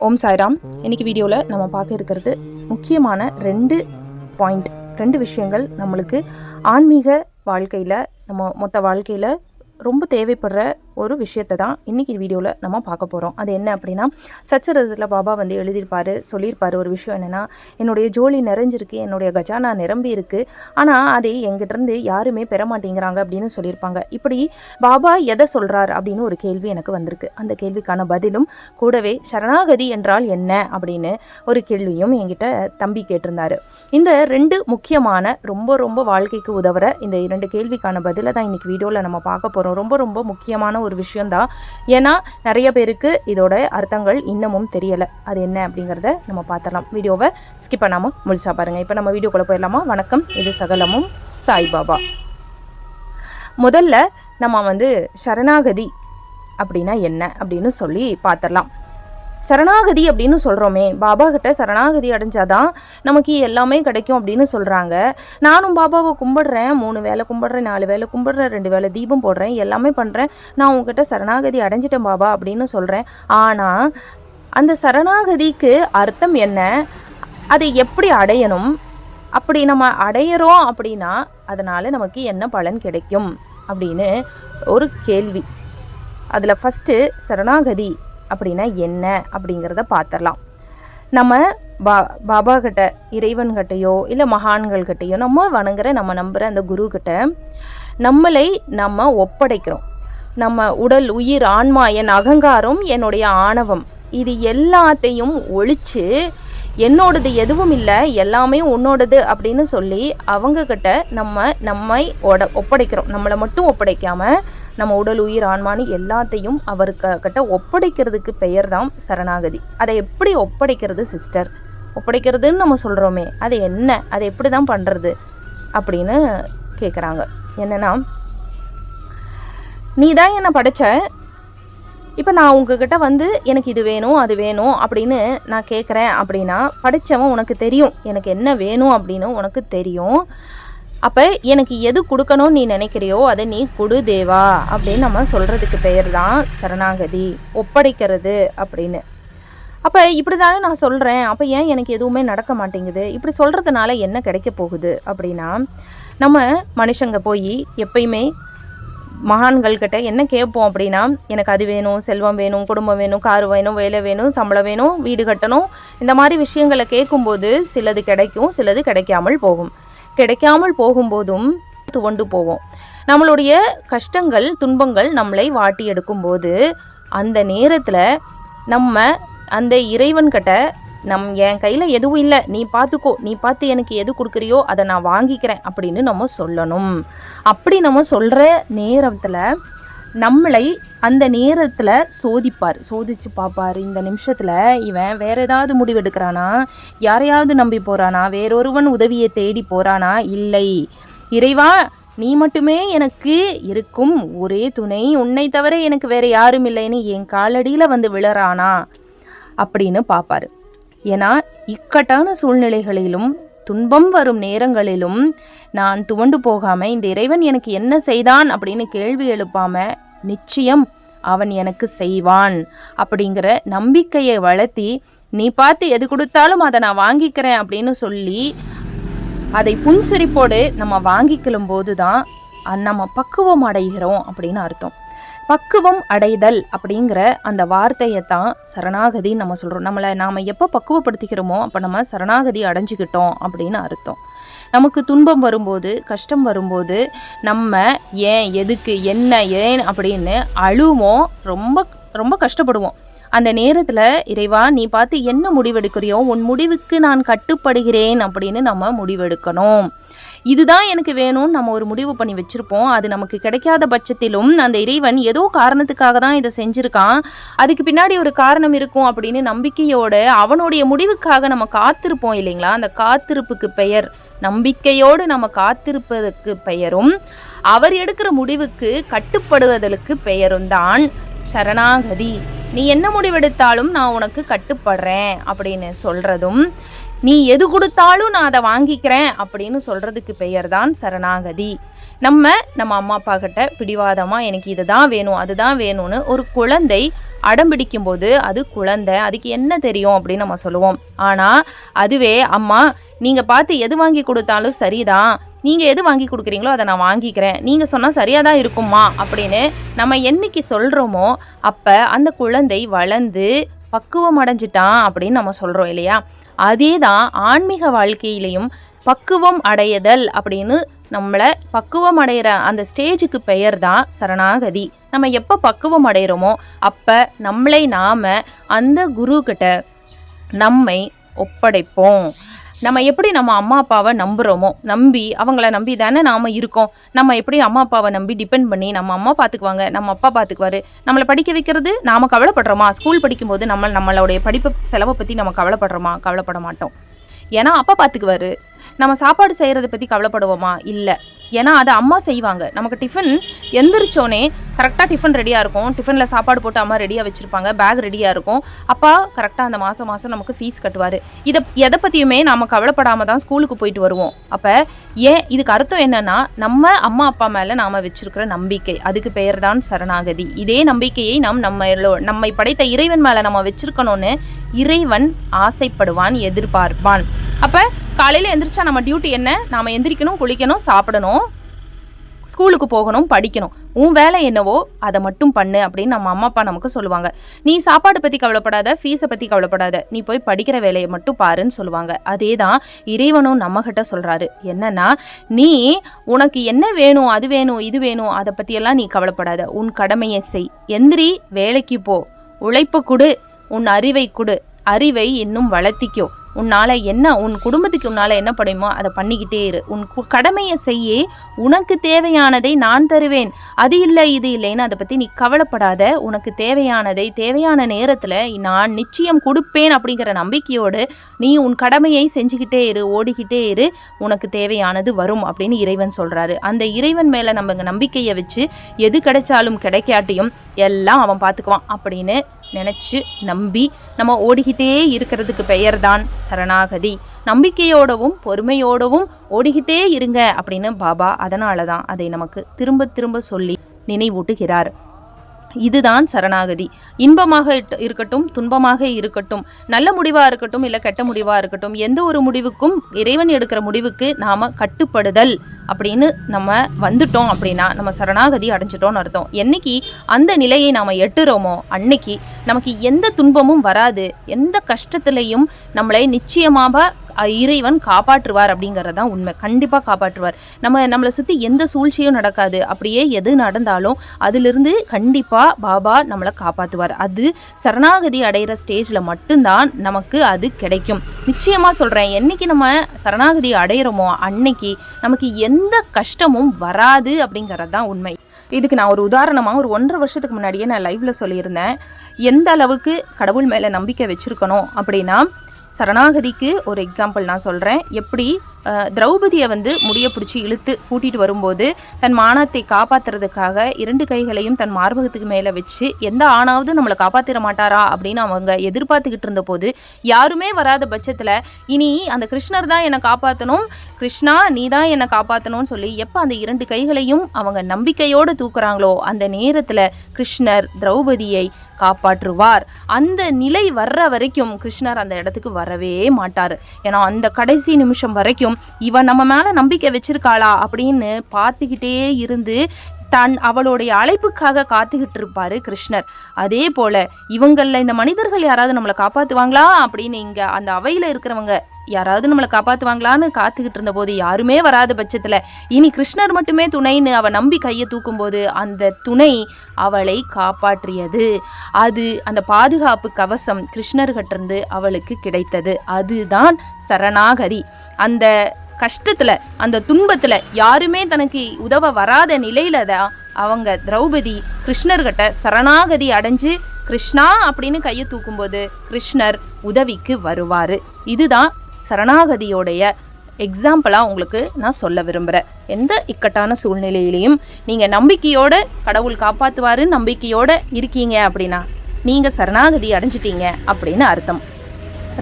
ஓம் சாய்ராம். இன்னைக்கு வீடியோவில் நம்ம பார்க்க இருக்கிறது முக்கியமான ரெண்டு பாயிண்ட் ரெண்டு விஷயங்கள் நம்மளுக்கு ஆன்மீக வாழ்க்கையில் நம்ம மொத்த வாழ்க்கையில் ரொம்ப தேவைப்படுற ஒரு விஷயத்தை தான் இன்றைக்கி வீடியோவில் நம்ம பார்க்க போகிறோம் அது என்ன அப்படின்னா சச்சரதத்தில் பாபா வந்து எழுதியிருப்பார் சொல்லியிருப்பார் ஒரு விஷயம் என்னென்னா என்னுடைய ஜோலி நிறைஞ்சிருக்கு என்னுடைய கஜானா நிரம்பி இருக்குது ஆனால் அதை எங்கிட்டேருந்து யாருமே பெற மாட்டேங்கிறாங்க அப்படின்னு சொல்லியிருப்பாங்க. இப்படி பாபா எதை சொல்கிறார் அப்படின்னு ஒரு கேள்வி எனக்கு வந்திருக்கு. அந்த கேள்விக்கான பதிலும் கூடவே சரணாகதி என்றால் என்ன? அப்படின்னு ஒரு கேள்வியும் என்கிட்ட தம்பி கேட்டிருந்தார். இந்த ரெண்டு முக்கியமான ரொம்ப ரொம்ப வாழ்க்கைக்கு உதவுற இந்த இரண்டு கேள்விக்கான பதிலை தான் இன்றைக்கி வீடியோவில் நம்ம பார்க்க போகிறோம் ரொம்ப ரொம்ப முக்கியமான ஒரு விஷயந்தான் ஏன்னா நிறைய பேருக்கு இதோட அர்த்தங்கள் இன்னமும் தெரியலை. அது என்ன அப்படிங்கிறத நம்ம பார்த்துடலாம். வீடியோவை ஸ்கிப் பண்ணாமல் முழுசாக பாருங்கள் இப்போ நம்ம வீடியோக்குள்ளே போயிடலாமா? வணக்கம். இது சகலமும் சாய்பாபா முதல்ல நம்ம வந்து சரணாகதி அப்படின்னா என்ன அப்படின்னு சொல்லி பார்த்துடலாம். சரணாகதி அப்படின்னு சொல்கிறோமே பாபா கிட்ட சரணாகதி அடைஞ்சாதான் நமக்கு எல்லாமே கிடைக்கும் அப்படின்னு சொல்கிறாங்க நானும் பாபாவை கும்பிடுறேன் மூணு வேளை கும்பிடுறேன் நாலு வேளை கும்பிடுறேன் ரெண்டு வேளை தீபம் போடுறேன் எல்லாமே பண்ணுறேன் நான் உங்ககிட்ட சரணாகதி அடைஞ்சிட்டேன் பாபா அப்படின்னு சொல்கிறேன் ஆனால் அந்த சரணாகதிக்கு அர்த்தம் என்ன? அதை எப்படி அடையணும்? அப்படி நம்ம அடையிறோம் அப்படின்னா அதனால் நமக்கு என்ன பலன் கிடைக்கும்? அப்படின்னு ஒரு கேள்வி. அதில் ஃபஸ்ட்டு சரணாகதி அப்படின்னா என்ன அப்படிங்கிறத பார்த்துடலாம் நம்ம பா பாபா கிட்ட இறைவன்கிட்டையோ இல்லை மகான்கள்கிட்டையோ நம்ம வணங்குற நம்ம நம்புகிற அந்த குரு கிட்ட நம்மளை நம்ம ஒப்படைக்கிறோம். நம்ம உடல் உயிர் ஆன்மா என் அகங்காரம் என்னுடைய ஆணவம் இது எல்லாத்தையும் ஒழித்து என்னோடது எதுவும் இல்லை எல்லாமே உன்னோடது அப்படின்னு சொல்லி அவங்கக்கிட்ட நம்ம நம்மை ஒட ஒப்படைக்கிறோம். நம்மளை மட்டும் ஒப்படைக்காமல் நம்ம உடல் உயிர் ஆன்மானி எல்லாத்தையும் அவருக்கு கிட்ட ஒப்படைக்கிறதுக்கு பெயர் தான் சரணாகதி. அதை எப்படி ஒப்படைக்கிறது சிஸ்டர் ஒப்படைக்கிறதுன்னு நம்ம சொல்கிறோமே அது என்ன? அதை எப்படி தான் பண்ணுறது அப்படின்னு கேட்குறாங்க என்னென்னா நீ தான் என்னை படைச்ச இப்போ நான் உங்ககிட்ட வந்து எனக்கு இது வேணும் அது வேணும் அப்படின்னு நான் கேட்குறேன் அப்படின்னா படித்தவன் உனக்கு தெரியும். எனக்கு என்ன வேணும்? அப்படின்னு உனக்கு தெரியும். அப்போ எனக்கு எது கொடுக்கணும்னு நீ நினைக்கிறியோ அதை நீ கொடு தேவா அப்படின்னு நம்ம சொல்கிறதுக்கு பெயர் தான் சரணாகதி ஒப்படைக்கிறது அப்படின்னு. அப்போ இப்படி தானே நான் சொல்கிறேன் அப்போ ஏன் எனக்கு எதுவுமே நடக்க மாட்டேங்குது? இப்படி சொல்கிறதுனால என்ன கிடைக்க போகுது அப்படின்னா நம்ம மனுஷங்க போய் எப்பயுமே மகான்கள்கிட்ட என்ன கேட்போம் அப்படின்னா எனக்கு அது வேணும் செல்வம் வேணும் குடும்பம் வேணும் கார் வேணும் வேலை வேணும் சம்பளம் வேணும் வீடு கட்டணும். இந்த மாதிரி விஷயங்களை கேட்கும்போது சிலது கிடைக்கும் சிலது கிடைக்காமல் போகும். கிடைக்காமல் போகும்போதும் துவண்டு போவோம். நம்மளுடைய கஷ்டங்கள் துன்பங்கள் நம்மளை வாட்டி எடுக்கும்போது அந்த நேரத்தில் நம்ம அந்த இறைவன்கிட்ட நம் என் கையில் எதுவும் இல்லை. நீ பார்த்துக்கோ நீ பார்த்து எனக்கு எது கொடுக்குறியோ அதை நான் வாங்கிக்கிறேன் அப்படின்னு நம்ம சொல்லணும். அப்படி நம்ம சொல்கிற நேரத்தில் நம்மளை அந்த நேரத்தில் சோதிப்பார். சோதிச்சு பார்ப்பார். இந்த நிமிஷத்தில் இவன் வேற ஏதாவது முடிவெடுக்கிறானா யாரையாவது நம்பி போகிறானா வேறொருவன் உதவியை தேடி போகிறானா இல்லை. இறைவா நீ மட்டுமே எனக்கு இருக்கும். ஒரே துணை. உன்னை தவிர எனக்கு வேற யாரும் இல்லைன்னு என் காலடியில் வந்து விழறானா? அப்படின்னு பார்ப்பாரு. ஏன்னா இக்கட்டான சூழ்நிலைகளிலும் துன்பம் வரும் நேரங்களிலும் நான் துவண்டு போகாமல் இந்த இறைவன் எனக்கு என்ன செய்தான் அப்படின்னு கேள்வி எழுப்பாமல் நிச்சயம் அவன் எனக்கு செய்வான் அப்படிங்கிற நம்பிக்கையை வளர்த்தி நீ பார்த்து எது கொடுத்தாலும் அதை நான் வாங்கிக்கிறேன் அப்படின்னு சொல்லி அதை புன்சிரிப்போடு நம்ம வாங்கிக்கலும் போது தான் நம்ம பக்குவம் அடைகிறோம் அப்படின்னு அர்த்தம். பக்குவம் அடைதல் அப்படிங்கிற அந்த வார்த்தையை தான் சரணாகதின்னு நம்ம சொல்கிறோம் நம்மளை நாம் எப்போ பக்குவப்படுத்திக்கிறோமோ அப்போ நம்ம சரணாகதி அடைஞ்சிக்கிட்டோம் அப்படின்னு அர்த்தம். நமக்கு துன்பம் வரும்போது கஷ்டம் வரும்போது நம்ம ஏன் எதுக்கு என்ன ஏன் அப்படின்னு அழுவோம். ரொம்ப ரொம்ப கஷ்டப்படுவோம். அந்த நேரத்தில் இறைவா நீ பார்த்து என்ன முடிவெடுக்கிறியோ உன் முடிவுக்கு நான் கட்டுப்படுகிறேன் அப்படின்னு நம்ம முடிவெடுக்கணும். இதுதான் எனக்கு வேணும்னு நம்ம ஒரு முடிவு பண்ணி வச்சுருப்போம். அது நமக்கு கிடைக்காத பட்சத்திலும் அந்த இறைவன் ஏதோ காரணத்துக்காக தான் இதை செஞ்சுருக்கான். அதுக்கு பின்னாடி ஒரு காரணம் இருக்கும் அப்படின்னு நம்பிக்கையோட அவனுடைய முடிவுக்காக நம்ம காத்திருப்போம் இல்லைங்களா? அந்த காத்திருப்புக்கு பெயர் நம்பிக்கையோடு நம்ம காத்திருப்பதற்கு பெயரும் அவர் எடுக்கிற முடிவுக்கு கட்டுப்படுவதற்கு பெயரும் தான் சரணாகதி. நீ என்ன முடிவெடுத்தாலும் நான் உனக்கு கட்டுப்படுறேன் அப்படின்னு சொல்கிறதும் நீ எது கொடுத்தாலும் நான் அதை வாங்கிக்கிறேன் அப்படின்னு சொல்கிறதுக்கு பெயர் தான் சரணாகதி. நம்ம நம்ம அம்மா அப்பா கிட்ட பிடிவாதமாக எனக்கு இதுதான் வேணும் அதுதான் வேணும்னு ஒரு குழந்தை அடம் பிடிக்கும்போது அது குழந்தை அதுக்கு என்ன தெரியும் அப்படின்னு நம்ம சொல்லுவோம். ஆனால் அதுவே அம்மா நீங்கள் பார்த்து எது வாங்கி கொடுத்தாலும் சரிதான். நீங்கள் எது வாங்கி கொடுக்குறீங்களோ அதை நான் வாங்கிக்கிறேன். நீங்கள் சொன்னால் சரியாக தான் இருக்குமா அப்படின்னு நம்ம என்னைக்கு சொல்கிறோமோ அப்போ அந்த குழந்தை வளர்ந்து பக்குவம் அடைஞ்சிட்டான் அப்படின்னு நம்ம சொல்கிறோம் இல்லையா? அதே தான் ஆன்மீக வாழ்க்கையிலையும் பக்குவம் அடையதல் அப்படின்னு நம்மளை பக்குவம் அடைகிற அந்த ஸ்டேஜுக்கு பெயர் தான் சரணாகதி. நம்ம எப்போ பக்குவம் அடைகிறோமோ அப்போ நம்மளை நாம் அந்த குரு நம்மை ஒப்படைப்போம். நம்ம எப்படி நம்ம அம்மா அப்பாவை நம்புகிறோமோ நம்பி அவங்கள நம்பி தானே நாம் இருக்கோம். நம்ம எப்படி அம்மா அப்பாவை நம்பி டிபெண்ட் பண்ணி நம்ம அம்மா பார்த்துக்குவாங்க நம்ம அப்பா பார்த்துக்குவாரு நம்மளை படிக்க வைக்கிறது நாம் கவலைப்படுறோமா? ஸ்கூல் படிக்கும்போது நம்ம நம்மளுடைய படிப்பு செலவை பற்றி நம்ம கவலைப்படுறோமா? கவலைப்பட மாட்டோம். ஏன்னா அப்பா பார்த்துக்குவாரு நம்ம சாப்பாடு செய்கிறத பற்றி கவலைப்படுவோமா? இல்லை. ஏன்னா அதை அம்மா செய்வாங்க. நமக்கு டிஃபன் எந்திரிச்சோன்னே கரெக்டாக டிஃபன் ரெடியாக இருக்கும். டிஃபனில் சாப்பாடு போட்டு அம்மா ரெடியாக வச்சுருப்பாங்க. பேக் ரெடியாக இருக்கும். அப்பா கரெக்டாக அந்த மாதம் மாதம் நமக்கு ஃபீஸ் கட்டுவார். இதை எதை பற்றியுமே நாம் கவலைப்படாமல் தான் ஸ்கூலுக்கு போயிட்டு வருவோம். அப்போ ஏன் இதுக்கு அர்த்தம் என்னென்னா நம்ம அம்மா அப்பா மேலே நாம் வச்சுருக்கிற நம்பிக்கை. அதுக்கு பெயர் தான் சரணாகதி. இதே நம்பிக்கையை நாம் நம்ம நம்மை படைத்த இறைவன் மேலே நம்ம வச்சுருக்கணும்னு இறைவன் ஆசைப்படுவான் எதிர்பார்ப்பான். அப்போ காலையில் எந்திரிச்சா நம்ம டியூட்டி என்ன? நாம் எந்திரிக்கணும் குளிக்கணும் சாப்பிடணும் ஸ்கூலுக்கு போகணும் படிக்கணும். உன் வேலை என்னவோ அதை மட்டும் பண்ணு அப்படின்னு நம்ம அம்மா அப்பா நமக்கு சொல்லுவாங்க. நீ சாப்பாடு பற்றி கவலைப்படாத ஃபீஸை பற்றி கவலைப்படாத. நீ போய் படிக்கிற வேலையை மட்டும் பாருன்னு சொல்லுவாங்க. அதே தான் இறைவனும் நம்மகிட்ட சொல்கிறாரு என்னன்னா நீ உனக்கு என்ன வேணும் அது வேணும் இது வேணும் அதை பற்றியெல்லாம் நீ கவலைப்படாத. உன் கடமையை செய். எந்திரி வேலைக்கு போ. உழைப்பு கொடு. உன் அறிவை கொடு. அறிவை இன்னும் வளர்த்திக்கோ. உன்னால் என்ன உன் குடும்பத்துக்கு உன்னால் என்ன படையுமோ அதை பண்ணிக்கிட்டே இரு. உன் கடமையை செய்ய உனக்கு தேவையானதை நான் தருவேன். அது இல்லை இது இல்லைன்னு அதை பற்றி நீ கவலைப்படாத. உனக்கு தேவையானதை தேவையான நேரத்தில் நான் நிச்சயம் கொடுப்பேன் அப்படிங்கிற நம்பிக்கையோடு நீ உன் கடமையை செஞ்சுக்கிட்டே இரு ஓடிக்கிட்டே இரு. உனக்கு தேவையானது வரும் அப்படின்னு இறைவன் சொல்கிறாரு அந்த இறைவன் மேலே நம்ம நம்பிக்கையை வச்சு எது கிடைச்சாலும் கிடைக்காட்டியும் எல்லாம் அவன் பார்த்துக்குவான் அப்படின்னு நினச்சி நம்பி நம்ம ஓடிக்கிட்டே இருக்கிறதுக்கு பெயர் தான் சரணாகதி. நம்பிக்கையோடவும் பொறுமையோடவும் ஓடிக்கிட்டே இருங்க அப்படின்னு பாபா அதனால தான் அதை நமக்கு திரும்ப திரும்ப சொல்லி நினைவூட்டுகிறார். இதுதான் சரணாகதி. இன்பமாக இருக்கட்டும் துன்பமாக இருக்கட்டும் நல்ல முடிவாக இருக்கட்டும் இல்லை கெட்ட முடிவாக இருக்கட்டும் எந்த ஒரு முடிவுக்கும் இறைவன் எடுக்கிற முடிவுக்கு நாம் கட்டுப்படுதல் அப்படின்னு நம்ம வந்துட்டோம் அப்படின்னா நம்ம சரணாகதி அடைஞ்சிட்டோம்னு அர்த்தம். என்னைக்கு அந்த நிலையை நாம் எட்டுறோமோ அன்னைக்கு நமக்கு எந்த துன்பமும் வராது. எந்த கஷ்டத்துலையும் நம்மளை நிச்சயமாக இறைவன் காப்பாற்றுவார் அப்படிங்கிறது தான் உண்மை. கண்டிப்பாக காப்பாற்றுவார். நம்ம நம்மளை சுற்றி எந்த சூழ்ச்சியும் நடக்காது. அப்படியே எது நடந்தாலும் அதிலிருந்து கண்டிப்பாக பாபா நம்மளை காப்பாற்றுவார் அது சரணாகதி அடைகிற ஸ்டேஜில் மட்டும்தான் நமக்கு அது கிடைக்கும். நிச்சயமாக சொல்கிறேன் என்றைக்கு நம்ம சரணாகதி அடையிறோமோ அன்னைக்கு நமக்கு எந்த கஷ்டமும் வராது அப்படிங்கிறது தான் உண்மை. இதுக்கு நான் ஒரு உதாரணமாக ஒரு ஒன்றரை வருஷத்துக்கு முன்னாடியே நான் லைவில் சொல்லியிருந்தேன் எந்த அளவுக்கு கடவுள் மேலே நம்பிக்கை வச்சுருக்கணும் அப்படின்னா சரணாகதிக்கு ஒரு எக்ஸாம்பிள் நான் சொல்கிறேன் எப்படி திரௌபதியை வந்து முடிய பிடிச்சி இழுத்து கூட்டிகிட்டு வரும்போது தன் மானத்தை காப்பாற்றுறதுக்காக இரண்டு கைகளையும் தன் மார்பகத்துக்கு மேலே வச்சு எந்த ஆணாவது நம்மளை காப்பாற்றிட மாட்டாரா? அப்படின்னு அவங்க எதிர்பார்த்துக்கிட்டு இருந்த போது யாருமே வராத பட்சத்தில் இனி அந்த கிருஷ்ணர் தான் என்னை காப்பாற்றணும் கிருஷ்ணா நீ தான் என்னை காப்பாற்றணும்னு சொல்லி எப்போ அந்த இரண்டு கைகளையும் அவங்க நம்பிக்கையோடு தூக்குறாங்களோ அந்த நேரத்தில் கிருஷ்ணர் திரௌபதியை காப்பாற்றுவார். அந்த நிலை வர்ற வரைக்கும் கிருஷ்ணர் அந்த இடத்துக்கு வரவே மாட்டார். ஏன்னா அந்த கடைசி நிமிஷம் வரைக்கும் இவன் நம்ம மேலே நம்பிக்கை வச்சிருக்காளா அப்படின்னு பார்த்துக்கிட்டே இருந்து தன் அவளுடைய அழைப்புக்காக காத்துக்கிட்டு இருப்பாரு கிருஷ்ணர். அதே போல இவங்களில் இந்த மனிதர்கள் யாராவது நம்மளை காப்பாற்றுவாங்களா அப்படின்னு இங்கே அந்த அவையில் இருக்கிறவங்க யாராவது நம்மளை காப்பாற்றுவாங்களான்னு காத்துக்கிட்டு இருந்த போது யாருமே வராத பட்சத்தில் இனி கிருஷ்ணர் மட்டுமே துணைன்னு அவள் நம்பி கையை தூக்கும்போது அந்த துணை அவளை காப்பாற்றியது. அது அந்த பாதுகாப்பு கவசம் கிருஷ்ணர்கிட்டிருந்து அவளுக்கு கிடைத்தது. அதுதான் சரணாகதி. அந்த கஷ்டத்தில் அந்த துன்பத்தில் யாருமே தனக்கு உதவ வராத நிலையில தான் அவங்க திரௌபதி கிருஷ்ணர்கிட்ட சரணாகதி அடைஞ்சு கிருஷ்ணா அப்படின்னு கையை தூக்கும்போது கிருஷ்ணர் உதவிக்கு வருவார். இதுதான் சரணாகதியோடைய எக்ஸாம்பிளாக உங்களுக்கு நான் சொல்ல விரும்புகிறேன் எந்த இக்கட்டான சூழ்நிலையிலையும் நீங்கள் நம்பிக்கையோடு கடவுள் காப்பாற்றுவார் நம்பிக்கையோடு இருக்கீங்க அப்படின்னா நீங்கள் சரணாகதி அடைஞ்சிட்டீங்க அப்படின்னு அர்த்தம்.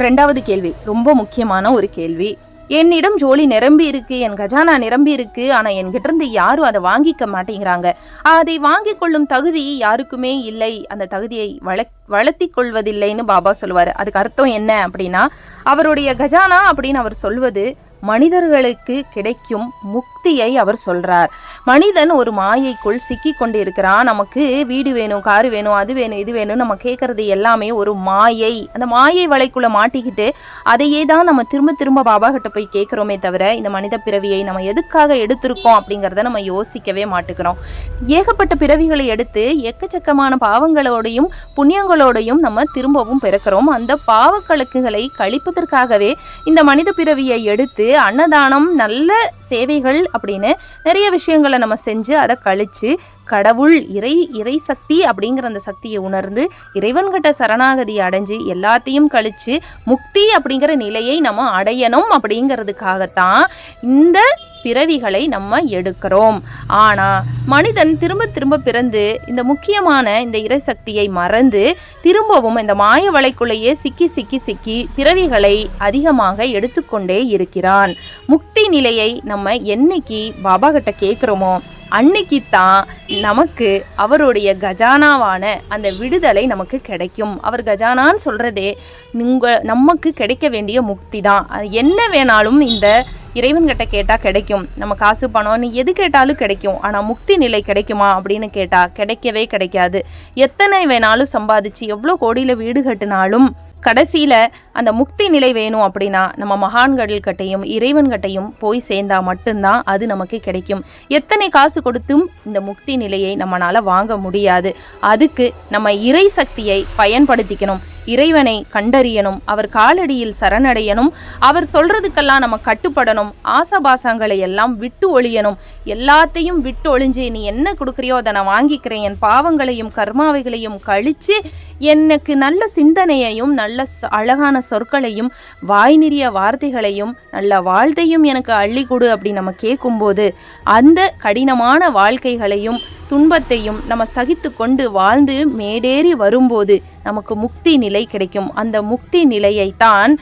ரெண்டாவது கேள்வி ரொம்ப முக்கியமான ஒரு கேள்வி. என்னிடம் ஜோலி நிரம்பி இருக்கு என் கஜானா நிரம்பி இருக்கு ஆனா என்கிட்ட இருந்து யாரும் அதை வாங்கிக்க மாட்டேங்கிறாங்க. அதை வாங்கிக் கொள்ளும் தகுதி யாருக்குமே இல்லை. அந்த தகுதியை வள வளர்த்தி கொள்வதில்லைன்னு பாபா சொல்லுவார். அதுக்கு அர்த்தம் என்ன அப்படின்னா அவருடைய கஜானா அப்படின்னு அவர் சொல்வது மனிதர்களுக்கு கிடைக்கும் முக்தியை அவர் சொல்றார். மனிதன் ஒரு மாயைக்குள் சிக்கி கொண்டு இருக்கிறான் நமக்கு வீடு வேணும் காரு வேணும் அது வேணும் இது வேணும் நம்ம கேட்கறது எல்லாமே ஒரு மாயை. அந்த மாயை வலைக்குள்ள மாட்டிக்கிட்டு அதையே தான் நம்ம திரும்ப திரும்ப பாபா கிட்ட போய் கேட்குறோமே தவிர இந்த மனித பிறவியை நம்ம எதுக்காக எடுத்திருக்கோம் அப்படிங்கிறத நம்ம யோசிக்கவே மாட்டுக்கிறோம் ஏகப்பட்ட பிறவிகளை எடுத்து எக்கச்சக்கமான பாவங்களோடையும் பாவங்களோடையும் நம்ம திரும்பவும் பிறக்கிறோம். அந்த பாவக்கணக்குகளை கழிப்பதற்காகவே இந்த மனித பிறவியை எடுத்து அன்னதானம் நல்ல சேவைகள் அப்படின்னு நிறைய விஷயங்களை நம்ம செஞ்சு அதை கழிச்சு கடவுள் இறை இறை சக்தி அப்படிங்கிற அந்த சக்தியை உணர்ந்து இறைவன்கிட்ட சரணாகதி அடைஞ்சு எல்லாத்தையும் கழிச்சு முக்தி அப்படிங்கிற நிலையை நம்ம அடையணும் அப்படிங்கிறதுக்காகத்தான் இந்த பிறவிகளை நம்ம எடுக்கிறோம். ஆனால் மனிதன் திரும்ப திரும்ப பிறந்து இந்த முக்கியமான இந்த இறைசக்தியை மறந்து திரும்பவும் இந்த மாய வலைக்குள்ளேயே சிக்கி சிக்கி சிக்கி பிறவிகளை அதிகமாக எடுத்துக்கொண்டே இருக்கிறான். முக்தி நிலையை நம்ம என்னைக்கு பாபா கிட்ட கேட்குறோமோ அன்னைக்கு தான் நமக்கு அவருடைய கஜானாவான அந்த விடுதலை நமக்கு கிடைக்கும். அவர் கஜானான்னு சொல்கிறதே உங்கள் நமக்கு கிடைக்க வேண்டிய முக்தி தான் அது என்ன வேணாலும் இந்த இறைவன்கிட்ட கேட்டால் கிடைக்கும். நம்ம காசு பணம் நீ எது கேட்டாலும் கிடைக்கும். ஆனால் முக்தி நிலை கிடைக்குமா அப்படின்னு கேட்டால் கிடைக்கவே கிடைக்காது. எத்தனை வேணாலும் சம்பாதிச்சு எவ்வளோ கோடியில் வீடு கட்டினாலும் கடைசியில் அந்த முக்தி நிலை வேணும் அப்படின்னா நம்ம மகான்கள்கிட்டையும் இறைவன்கிட்டையும் போய் சேர்ந்தா மட்டும்தான் அது நமக்கு கிடைக்கும். எத்தனை காசு கொடுத்தும் இந்த முக்தி நிலையை நம்மளால் வாங்க முடியாது. அதுக்கு நம்ம இறை சக்தியை பயன்படுத்திக்கணும். இறைவனை கண்டறியணும் அவர் காலடியில் சரணடையணும் அவர் சொல்றதுக்கெல்லாம் நம்ம கட்டுப்படணும் ஆசபாசங்களை எல்லாம் விட்டு ஒழியணும். எல்லாத்தையும் விட்டு ஒழிஞ்சு நீ என்ன கொடுக்குறியோ அதை நான் வாங்கிக்கிறேன். என் பாவங்களையும் கர்மாவைகளையும் கழித்து எனக்கு நல்ல சிந்தனையையும் நல்ல அழகான சொற்களையும் வாய் நிறைய வார்த்தைகளையும் நல்ல வாழ்த்தையும் எனக்கு அள்ளி கொடு அப்படி நம்ம கேட்கும்போது அந்த கடினமான வாழ்க்கைகளையும் துன்பத்தையும் நம்ம சகித்து கொண்டு வாழ்ந்து மேடேறி வரும்போது நமக்கு முக்தி நிலை கிடைக்கும். அந்த முக்தி நிலையைத்தான்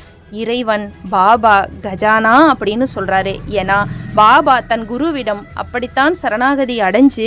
இறைவன் பாபா கஜானா அப்படின்னு சொல்கிறாரு ஏன்னா பாபா தன் குருவிடம் அப்படித்தான் சரணாகதி அடைஞ்சு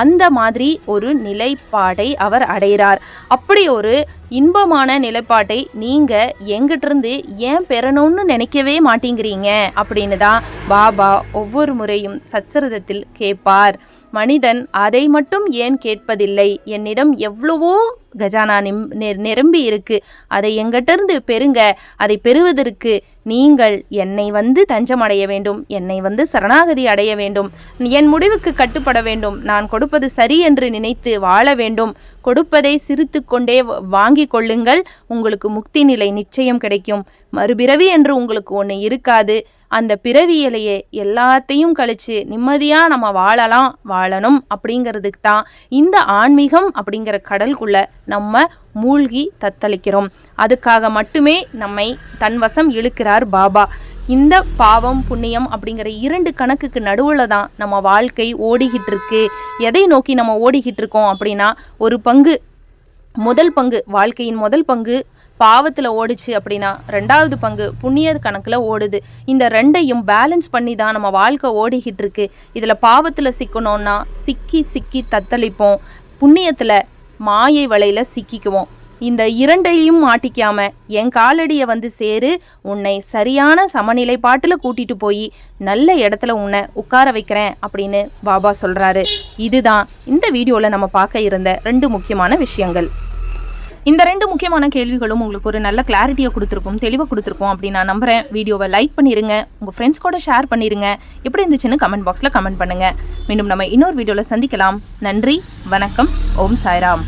அந்த மாதிரி ஒரு நிலைப்பாட்டை அவர் அடைகிறார். அப்படி ஒரு இன்பமான நிலைப்பாட்டை நீங்கள் எங்கிட்டிருந்து ஏன் பெறணும்னு நினைக்கவே மாட்டேங்கிறீங்க? அப்படின்னு தான் பாபா ஒவ்வொரு முறையும் சச்சரிதத்தில் கேட்பார். மனிதன் அதை மட்டும் ஏன் கேட்பதில்லை? என்னிடம் எவ்வளவோ கஜானா நிம் நெ- நிரம்பி இருக்கு. அதை எங்கிட்டிருந்து பெறுங்க? அதை பெறுவதற்கு நீங்கள் என்னை வந்து தஞ்சம் அடைய வேண்டும். என்னை வந்து சரணாகதி அடைய வேண்டும். என் முடிவுக்கு கட்டுப்பட வேண்டும். நான் கொடுப்பது சரி என்று நினைத்து வாழ வேண்டும். கொடுப்பதை சிரித்து கொண்டே வ- கொள்ளுங்கள். உங்களுக்கு முக்தி நிலை நிச்சயம் கிடைக்கும். மறுபிறவி என்று உங்களுக்கு ஒன்று இருக்காது. அந்த பிறவியிலேயே எல்லாத்தையும் கழித்து நிம்மதியாக நம்ம வாழலாம் வாழணும் அப்படிங்கிறதுக்கு தான் இந்த ஆன்மீகம் அப்படிங்கிற கடலுக்குள்ள நம்ம மூழ்கி தத்தளிக்கிறோம். அதுக்காக மட்டுமே நம்மை தன்வசம் இழுக்கிறார் பாபா. இந்த பாவம் புண்ணியம் அப்படிங்கிற இரண்டு கணக்குக்கு நடுவில் தான் நம்ம வாழ்க்கை ஓடிக்கிட்டு இருக்கு. எதை நோக்கி நம்ம ஓடிக்கிட்டு இருக்கோம் அப்படின்னா ஒரு பங்கு முதல் பங்கு வாழ்க்கையின் முதல் பங்கு பாவத்தில் ஓடுச்சு அப்படின்னா ரெண்டாவது பங்கு புண்ணிய கணக்கில் ஓடுது. இந்த ரெண்டையும் பேலன்ஸ் பண்ணி தான் நம்ம வாழ்க்கை ஓடிக்கிட்டு இருக்கு. இதில் பாவத்தில் சிக்கணும்னா சிக்கி சிக்கி தத்தளிப்போம். புண்ணியத்தில் மாயை வலையில் சிக்கிக்குவோம். இந்த இரண்டையும் மாட்டிக்காம என் காலடியை வந்து சேரு உன்னை சரியான சமநிலைப்பாட்டில் கூட்டிட்டு போய் நல்ல இடத்துல உன்னை உட்கார வைக்கிறேன் அப்படின்னு பாபா சொல்கிறாரு இதுதான் இந்த வீடியோவில் நம்ம பார்க்க இருந்த ரெண்டு முக்கியமான விஷயங்கள். இந்த ரெண்டு முக்கியமான கேள்விகளும் உங்களுக்கு ஒரு நல்ல கிளாரிட்டியை கொடுத்துருக்கும் தெளிவாக கொடுத்துருக்கும் அப்படின்னு நான் நம்புகிறேன் வீடியோவை லைக் பண்ணிடுங்க உங்கள் ஃப்ரெண்ட்ஸ் கூட ஷேர் பண்ணிடுங்க எப்படி இருந்துச்சுன்னு கமெண்ட் பாக்ஸில் கமெண்ட் பண்ணுங்கள் மீண்டும் நம்ம இன்னொரு வீடியோவில் சந்திக்கலாம். நன்றி வணக்கம். ஓம் சாய்ராம்.